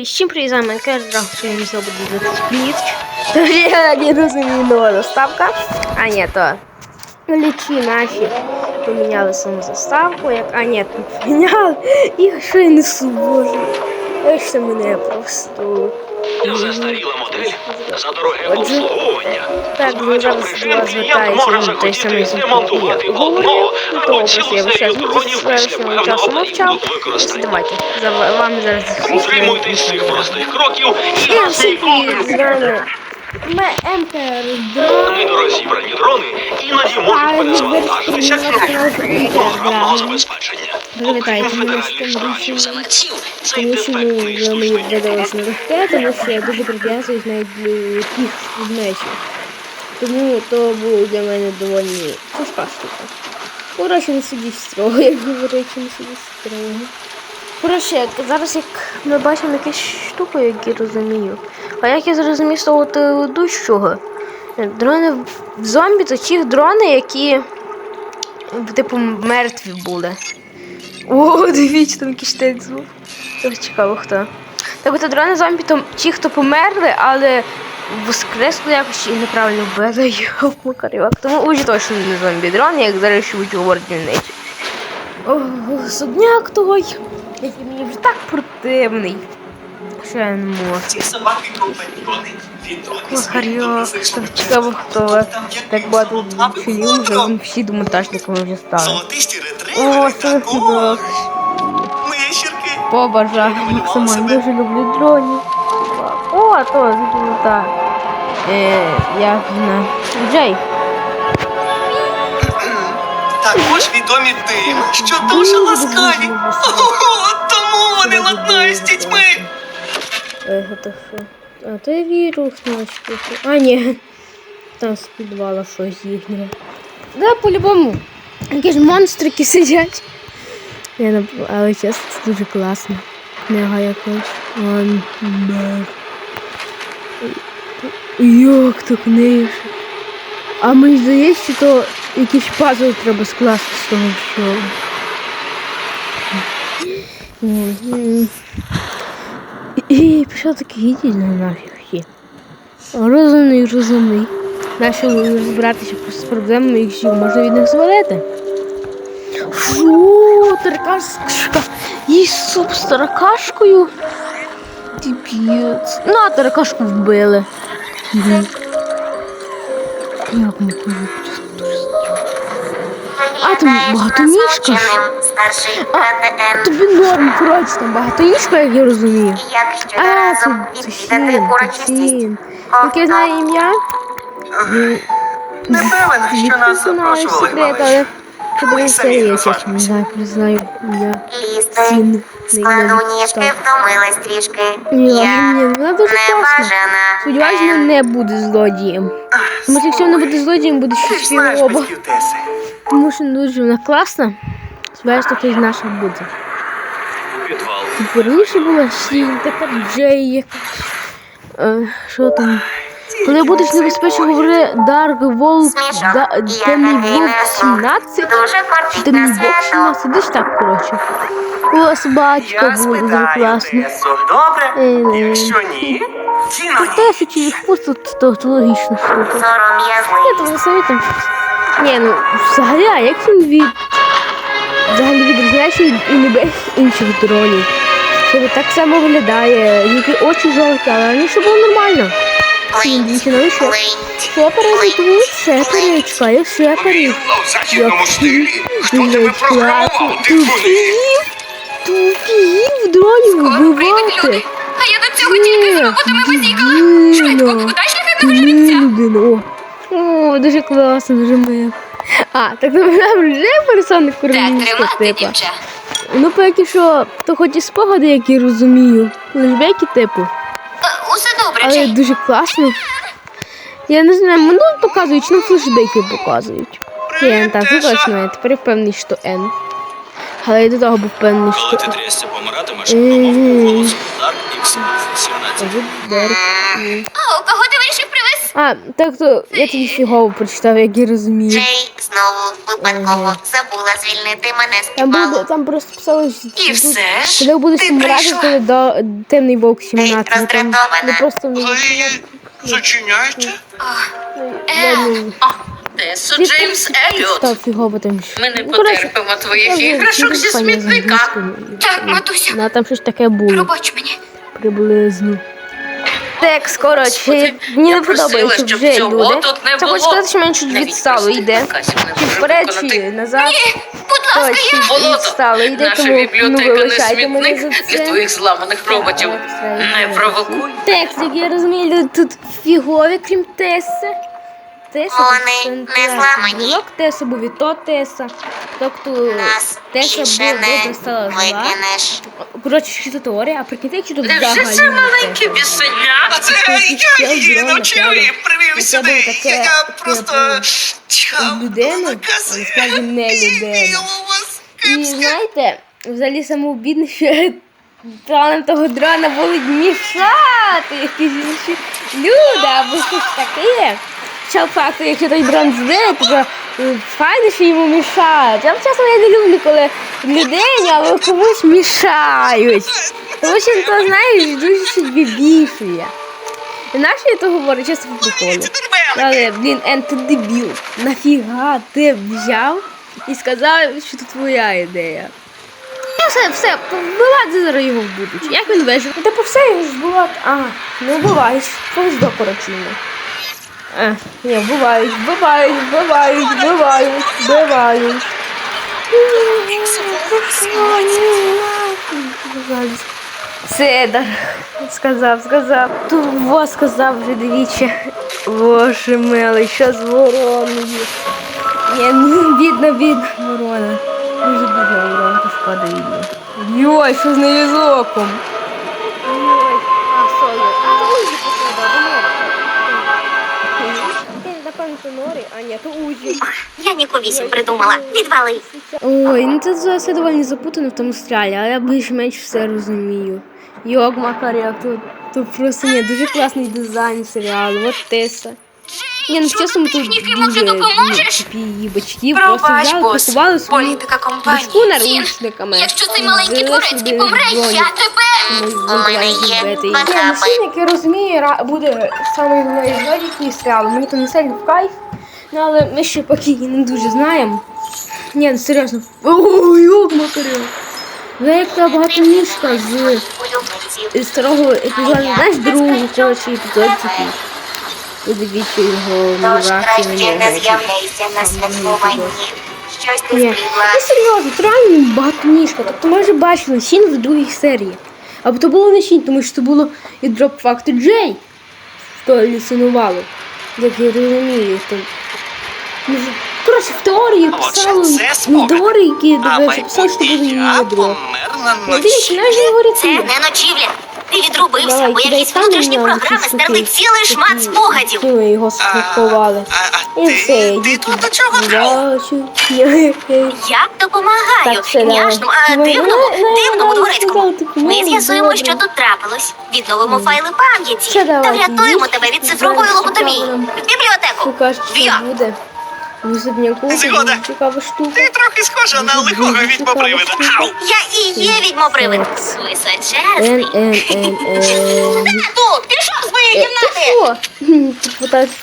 Всім привіт, з вами Кеш, сьогодні знову буде 20 пліт. Тож я не розумію нова заставка. А ні, то лічі наші поміняли саму заставку, як... А ні, не поміняли. І що я несу, боже. Я це мене просто... Застаріла модель за дороге Отже, обслуговування. Так, ви зараз звертається той самий захотіти демонтувати говорю, що цілу я після час часу мовчав. Давайте, за вами зараз... Утримуйтесь цих простих кроків і всі не з Недорозібрані дрони і. Привітайте мене з тим рішенням. Тому що ну, не мені легке, тому що я дуже прив'язуюсь навіть до яких предметів. Тому то було для мене доволі тяжка штука. Коротше, не сидіть строго, як говорять, не сидіть строго. Коротше, як- зараз як ми бачимо якусь штуку, як я розумію. А як я зрозумів з того ведущого, дрони в зомбі то ті дрони, які типу мертві були. О, дивіться, там текст був. Дуже цікаво хто. Так от дрони зомбі то ті, хто померли, але воскресли якось і неправильно вбили його Макарівак. Тому уже точно не зомбі дрони, як зараз ще будуть говорити. Судняк той, який мені вже так противний. Що я не можу. Ці собаки компаньйони. Відомі Макарівак, там цікаво хто. Так багато фільмів, вже всі до монтажниками вже стали. Золотисті О, ретривери. це Так, худо. о, Ми максимально дуже люблю дронів. О, то ну, так. Е, як вона? Джей. Також відомі тим, що дуже ласкаві. Ого, тому вони ладнають з дітьми. Е, это що? А, то я вірус наче. А, ні. Там з підвала щось їхнє. Да, по-любому. Якісь монстрики сидять. Я не... Але чесно, це дуже класно. Книга якась. Ан- бе. Як то книжка? А мені здається, що то якийсь пазл треба скласти з того всього. І пішов такий гідільний нафіг. Розумний, розумний. Нащо розбиратися з проблемами, якщо можна від них звалити? Фу, таракашка. Їй суп з таракашкою. Тіпець. Ну, а таракашку вбили. Як ми? А, там багатоніжка. Старший Тобі норм, коротше, там багатоніжка, як я розумію. Якщо А, разом це відвідати урочистість. Яке знає ім'я? Не певен, що нас запрошували. малиш. подивися, я чесно не знаю, не знаю ім'я. Лізти. Сін. Складу ніжки втомилась трішки. Ні, Я ні, вона дуже класна. небажана. Сподіваюсь, вона не буде злодієм. Тому що якщо вона буде злодієм, буде щось фігово. Тому що дуже вона класна. Сподіваюсь, що хтось з наших буде. Підвал. Типу раніше була Сінь, тепер Джей якась. Е, Що там? Коли будеш небезпечно говори Dark да, Темний такий 17, Дуже кортить Темний на Wolf свято. 17, десь так, коротше. О, собачка Я буде дуже класно. Добре? Е, Якщо ні, Тіно Тисячі їх просто то, логічна штука. Сором'язливість. Ні, то вони самі там щось. Ні, ну взагалі, а як він від взагалі відрізняється від ніби інших дронів? Що так само виглядає, які очі жовті, але раніше було нормально. Він двічі навіщо? Шеперить, тут шеперить, чекає шеперить. в західному стилі. Хто тебе програмував? Ти вони. Тупів, тупів дронів вбивати. А я до цього тільки з роботами базікала. Швидко, куди шляхетного жеребця? людина. О, о, дуже класно, дуже мило. А, так то вона вже тримати, типа. дівча. Ну, поки що, то хоч і спогади, як я розумію. Флешбеки, типу. Е, Усе добре, Але дуже класно. Я не знаю, минуло показують, чи нам флешбеки показують. Я не так точно, я тепер впевнений, що Н. Але я до того був впевнений, Коли ти трясся помиратимеш, Мгм. вимовку голосу Dark X17. Кажу, Дерек. А, кого ти вирішив привезти? А, так то я тобі фігово прочитав, як я розумію. Джей знову випадково забула звільнити мене з Там буде, підвалу. там просто писало, що І тут, все ж, коли будеш ти помирати, прийшла. то до темний вовк 17. Там роздратована. не просто не Ви її зачиняєте? Тесо Джеймс Еліот. став фігово там. Ми не Ну, коротше, потерпимо я твоїх вже іграшок зі читаю з смітника. англійською. Так, матуся, Ну, там щось таке було. пробач мені. Приблизно. Так, коротше, мені не подобається, вже люди. тут не Це хочу сказати, що мене чуть відстало, йде. Чи вперед, чи назад. Ні, Будь ласка, я болото. йде, Наша тому, ну, бібліотека не вибачайте мене смітник за для це. твоїх зламаних роботів. Не провокуй. Текст, як я розумію, тут фігові, крім Теси. Теса Вони не зламані. Білок Теса був і то Теса. Тобто Нас Теса більше була не добре стала зла. викинеш. Коротше, що це теорія, а прикиньте, якщо тут Невже взагалі це не маленьке Теса. бісеня? А це я її навчив і привів це сюди. було Я, таке, я типу, просто чхав людину, накази. справді не людину. І вас І кепська. знаєте, взагалі самообідно, що планом того дрона будуть мішати якісь інші люди або щось таке. Хоча факту, якщо той дрон збив, то е, файно, що йому мішають. Я чесно я не люблю, коли людині або комусь мішають. Тому що то, знаєш, дуже собі більшує. І нащо я то говорю, чесно по приколу. Але, блін, Ен, ти дебіл. Нафіга ти взяв і сказав, що це твоя ідея. І все, все, вбивати зараз його будуть. Як він вижив? Ну, Типу все його ж вбивати. А, не вбивають. Когось до коротчину. А, ні, вбивають, вбивають, вбивають, вбивають, вбивають. Седар. Сказав, сказав. Тут во сказав вже двічі. Боже милий, що з вороною. Ну бідна, бідна ворона. Дуже бідна воронка її. Йой, що з нею з оком? Норі, а ні, то Узі. Я Ніку вісім придумала. Відвали. Ой, ну це все доволі запутано в тому стрілі, але я більш-менш все розумію. Йог Макаря, тут, тут просто ні, дуже класний дизайн серіалу, от Теса. Ні, ну чесно, тут Техніки, дуже може, допоможеш? її батьків, просто Пробач, взяли, бос. пакували свою Політика компанії. дочку наручниками. Якщо цей маленький дворецький помре, я тебе. У мене є. Ні, ну, як я розумію, ра- буде саме головний злодій серіалу. Мені то не сильно в кайф, ну, але ми ще поки її не дуже знаємо. Ні, ну серйозно. Ой, йок, Макаря. Ви як та багатоніжка з з старого епізоду, знаєш, другого, коротше, епізод такий. Подивіться його Тож на краще нього. не з'являйся на святкуванні. Щось ти Ні, ну серйозно, це реально багатоніжка. Тобто ми вже бачили сін в другій серії. Або то було не сін, тому що це було і дроп факту Джей. То лісинувало. Як я розумію. То... Ну, Коротше, в теорії писали спогад. теорії, А писали, що буде її я ядро. Ну, Дивіться, навіть не говорить. Це не ночівля. Ти відрубився, бо якісь внутрішні програми стерли цілий шмат спогадів. Ми його. А, І ти, все, ти йдіть. тут до чого друг? Я- допомагаю Так, все, княжному, а Давай, дивному, давай, давай, дивному давай, дворецькому. давай, Ми княжна, з'ясуємо, добре. що тут трапилось. Відновимо файли пам'яті та давай, врятуємо тебе від цифрової Зараз лоботомії. цікаво. В бібліотеку. Покаж, що буде. В особняку Згода. цікава штука. Ти трохи схожа на лихого відьмопривида. Ау! Я і є відьмопривид. Височезний. Н, Н, Н. Тут, пішов з моєї Е, кімнати.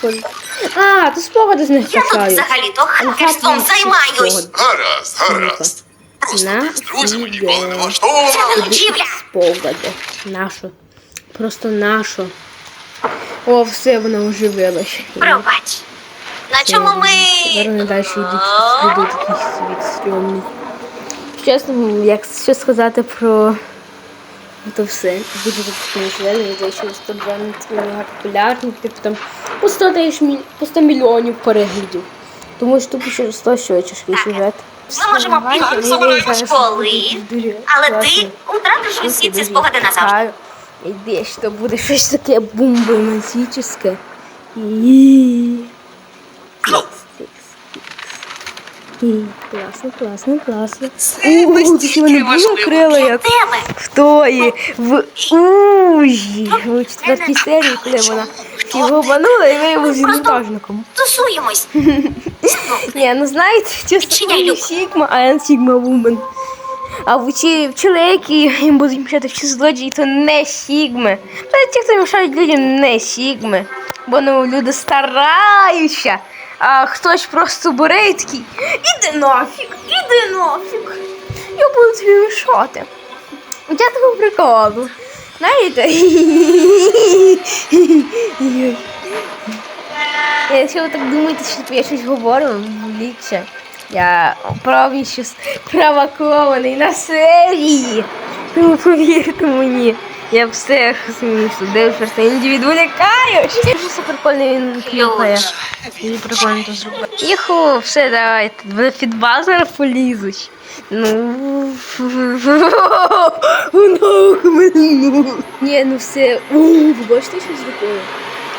Що? А, то спогади з них Я тут качають. взагалі-то хакерством займаюсь. Гаразд, гаразд. Просто На з друзями ніколи не влаштовувала. Це ночівля. Спогади. Нашу. Просто нашу. О, все, воно оживилося. Пробач. На чому ми... Зараз не далі йдуть сліди такий світ стрьомний. Чесно, як що сказати про то все. Дуже запускний серіал, що 100 мега популярних, типу там по 100 тисяч міль- по 100 мільйонів переглядів. Тому що тупо через 100 щочишкий сюжет. Ми можемо піти ми забираємось зараз коли, але ти втратиш усі ці спогади назавжди. Іди, що буде щось таке бомбоматичне. І... Класно, класно, класно. Це У, тут вони було крила, як в тої, в Ужі, у четвертій серії, коли вона його обманула і виявилася вінтажником. Тусуємось. Ні, ну знаєте, чесно, не. Сігма, а я Сігма Вумен. А в ці які їм будуть мішати вчи злодії, то не Сігми. Та ті, хто мішають людям, не Сігми. Бо ну, люди стараються, а хтось просто бере і такий, іди нафіг, іди нафіг. Я буду тобі мішати. Я такого приколу. Знаєте? Якщо ви так думаєте, що я щось говорю, ліче. Я повністю спровокований на серії. Тому повірте мені. Я все розумію, що дивишся, іноді відволікаєш. Дуже прикольно він кліпає. І прикольно то зробив. Іху, все, давайте. Вони під базар полізуть. Ну. Воно ну. Ні, ну все. О, ви бачите, що зробили?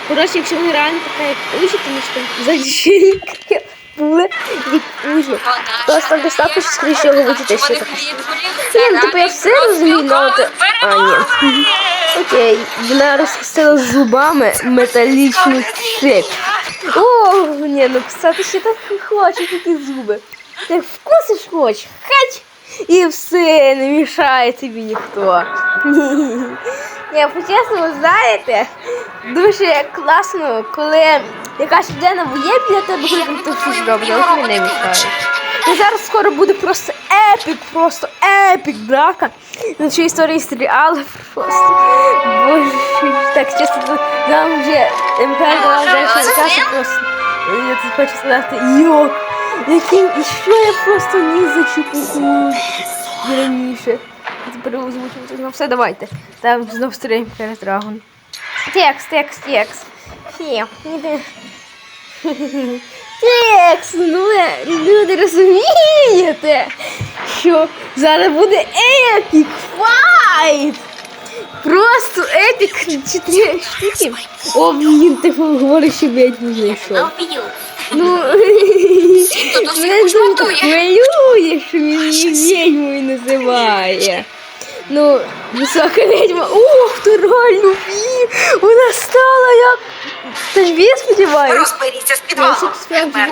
Коротше, якщо вони реально така як ужі, тому що зачинки були від ужі. там достатньо, скоріше його говорити, ще так. Ні, ну типу я все розумію, але ти... А, ні. Окей, вона розкусила зубами металічну цепь. О, ні, ну писати ще так хоче такі зуби. Ти вкусиш хоч, хать! І все, не мішає тобі ніхто. Ні. По-чесному, знаєте, дуже класно, коли якась людина є біля тебе, коли ти щось робиш, але тобі не. І зараз скоро буде просто епік, просто епік драка. На цій історії серіалу просто. Боже, так чесно, нам вже МК дала вже просто. Я тут хочу сказати, йо, яким, і що я просто не зачепуху раніше. Тепер озвучувати знов все, давайте. Там знов стрім через Драгон. Текст, текст, текст. Фі. Текст, ну люди розумієте, що зараз буде епік файт. Просто епік чотири штуки. О, він типу говорить, що ведьму знайшов. Ну, усіх мене хвилює, що він її відьмою називає. Ну, висока відьма. Ох, ти реально ві! Вона стала як. Ти ж ві, сподіваюся? Розберіться з підвалом. щоб справді Тепер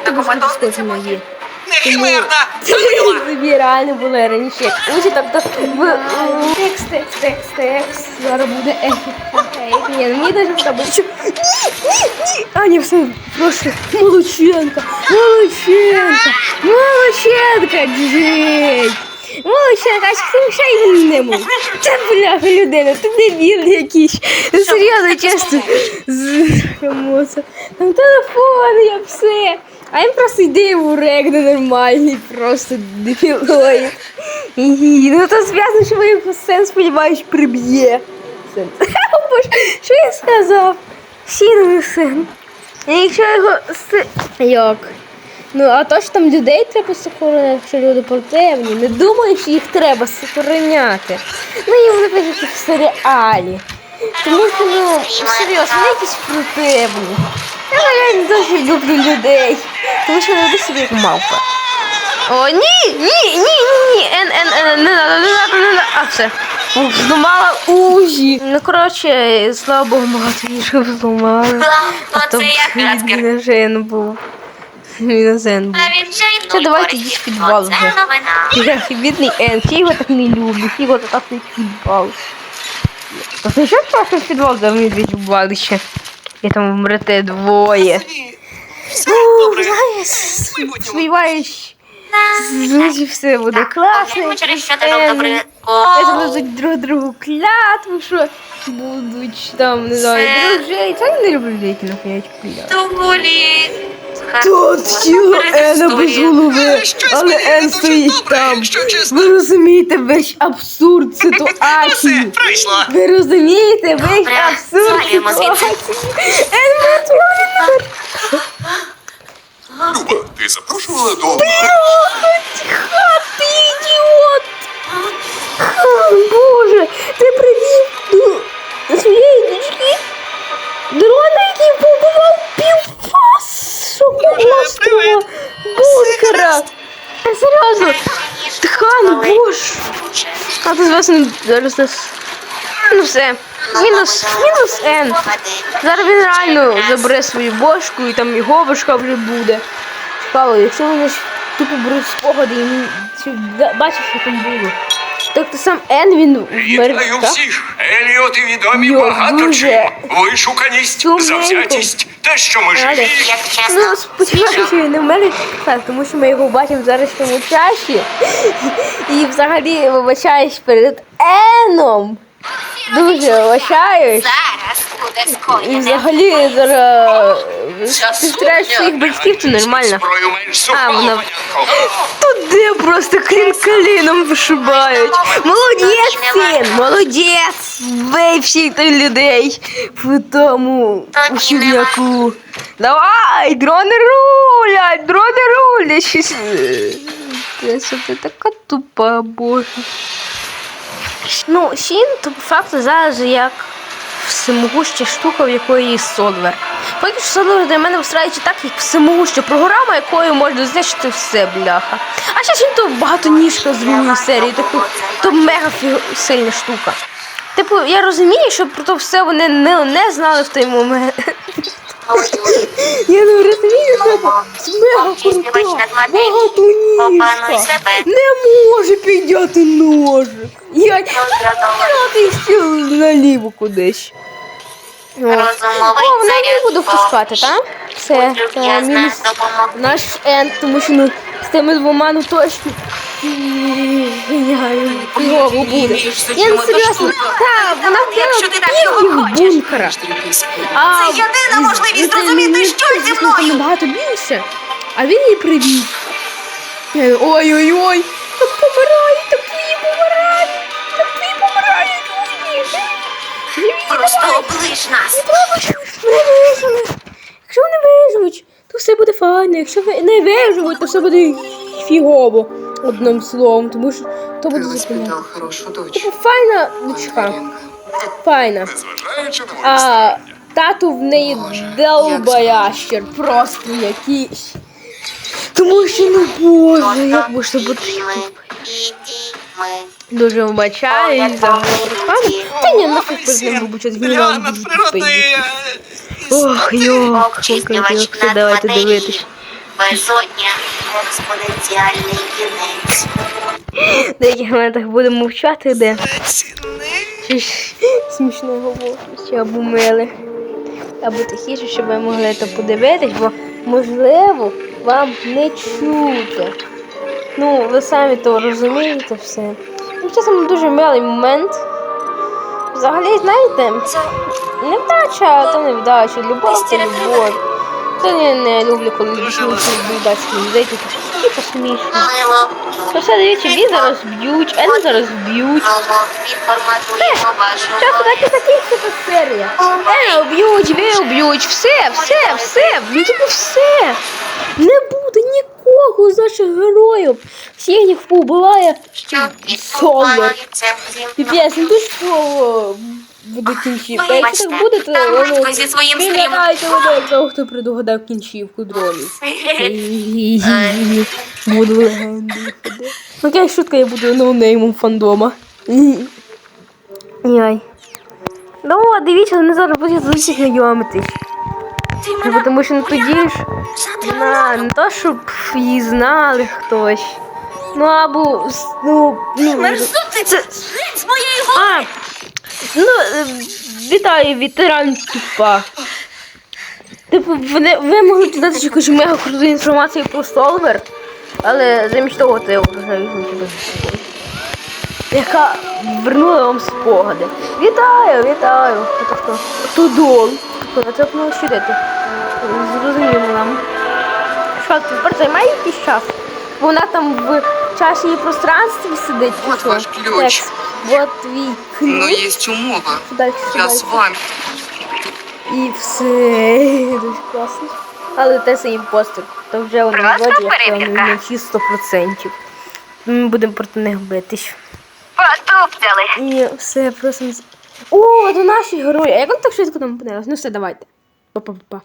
Не химерна! Тобі реально було раніше. Учі, тобто в текст, текст, текст, текст. Зараз буде ефік. Ні, ну мені даже подобається. Ні, ні, ні. А, ні, все, просто Молодченка, Молодченка, Молодченка, джей. Молодченка, а ти ще й не. Це бляха людина, ти дебіл якийсь. Ну, Серйозно, чесно. З Там телефон, я все. А він просто йде в урек нормальний, просто дебілоїд. Гі, Ну то зв'язано, що ви його сен, сподіваюсь, приб'є. Що я сказав? Сіновий син. Якщо його. Як? Ну, а то, що там людей треба сохороняти, якщо люди противні, не думаю, що їх треба сохороняти. Ну, і вони пишуть як в серіалі. Тому що, ну, серйозно, вони якісь противні. Я не дуже люблю людей. Тому що вони собі як мавпа. О, ні, ні, ні, ні, ні, ен, ен, ен, не надо, не надо, не надо. А, все. Зламала ужі. Ну, коротше, слава Богу, багато інших зламали. А То жен був. На був. Все, давайте йдіть в підвал вже. Я бідний Ен, всі його так не люблять, всі його так не підбал. То ти що просто в підвал за медведь вбали ще? І там вмрете двоє. Ні, Все Ну, добре. знаєш, В майбутньому. сподіваюсь, Друзі, все буде класно. Погляньмо, через що ти Ем, нам добре. Я будуть друг другу клятву, що будуть там, не знаю, Це- дружити. Я не люблю людей, які нахуять клятву. Тут тіло Ена без голови, Е, але Ен стоїть там. Ви розумієте весь абсурд ситуації. Ви розумієте весь абсурд ситуації. Ен мертвий. Люба, ти запрошувала до... Ха, ти ідіот! Боже, ти привів до своєї дочки дрона, який побував півфасу привіт. бункера. Хан, боже. А тут власне зараз нас. Ну все. Мінус, мінус Н. Зараз він реально забере свою бошку і там його бошка вже буде. Цікаво, якщо вони ж тупо беруть спогади і чи що там було. Тобто сам Ен він вмер. Вітаю так? всіх! Еліоти відомі Йо, багато дуже чим. Вишуканість, завзятість, те, що ми Але, живі. Як чесно, Ну, сподіваюся, що він не вмер так, тому що ми його бачимо зараз в часі. І взагалі вибачаюсь перед Еном. Дуже вибачаюсь. зараз буде І скоєне. взагалі зараз своїх батьків, це нормально. Зброю вона- ванянку. Туди просто клін каліном вишибають. Молодець, син, молодець. Бей всіх тих людей в тому у. Давай, дрони рулять, дрони рулять. Щось, е, що ти така тупа, боже. Ну, Сін, то по факту зараз як всемогуща штука, в якої є солвер. Поки що солвер для мене встраюється так, як всемогуща програма, якою можна знищити все, бляха. А ще він то багатоніжка з другої серії, тобто то мега сильна штука. Типу, я розумію, що про то все вони не, не знали в той момент. Я не розумію, це мега крута, багатоніжка. Не може підняти ножик. Я ти ще наліво кудись. О, вона не буду впускати, так? Все, це мінус наш енд, тому що ну, з тими двома ну точно геніально фігово буде. Я не серйозно. Так, вона Якщо ти так хочеш. бункера. Це єдина можливість зрозуміти, що зі мною. набагато більше. А він її привів. Е, Ой-ой-ой, так помирають, так твої помирають, так твої помирають, люди. Просто оближ нас. Якщо вони виживуть, то все буде файно. Якщо не виживуть, то все буде фігово. Одним словом, тому що то буде зупиняти. хорошу дочь. Типу файна дочка. Файна. Незважаючи на мої А тату в неї долбоящер. Просто якийсь. Тому що ну боже, як можна бути. Дуже вибачаюсь за розпаду. Та ні, нафіг перед ним дуже тупий. е, Ох, йо, Обчислювач все, давайте над дивитись. Безодня. Експоненціальний кінець. Деяких моментах будемо мовчати, де смішно говорить, або миле, або тихіше, щоб ви могли то подивитись, бо можливо вам не чути. Ну, ви самі то розумієте все. Ну, часом дуже милий момент. Взагалі, знаєте, невдача то невдача, любов це любов. То я не люблю, коли невдачі людей, типу смішно. Мило. То все дивіться, він зараз б'ють, Ен зараз б'ють. Що так і закінчиться серія? Е, вб'ють, ви вб'ють, все, все, все, ну типу все. Не буде нікого з наших героїв. Всіх їх побиває мною. Піпець, ну ти що буде кінцівка? Якщо так буде, то ну, зі своїм стрімом. людей, того, хто предугадав кінцівку дронів. Буду легендою. Окей, шутка, я буду ноунеймом фандома. Яй. Ну, а дивіться, вони зараз будуть з усіх знайомитись. Ну, Тому що ну, тоді ж на, не то, щоб її знали хтось. Ну або ну, ну це, з моєї голови. Ну, е, вітаю, ветеран тупа. Типу, вони, ви могли додати якусь мега круту інформацію про Солвер, але замість того візьму тебе яка вернула вам спогади. Вітаю, вітаю. Тобто, Тудол. Тобто, це було щодити. Зрозуміло нам. Що, тепер займає якийсь час? Вона там в часі і пространстві сидить. чи От ваш ключ. От твій ключ. Но есть умова. Я с вами. І все. Дуже класно. Але те це імпостер. То вже вони як вони всі 100%. Ми будемо проти них битись. Потупцяли. І все просто. О, то наші герої. А як вони так швидко там опинились? Ну все, давайте. Па-па-па.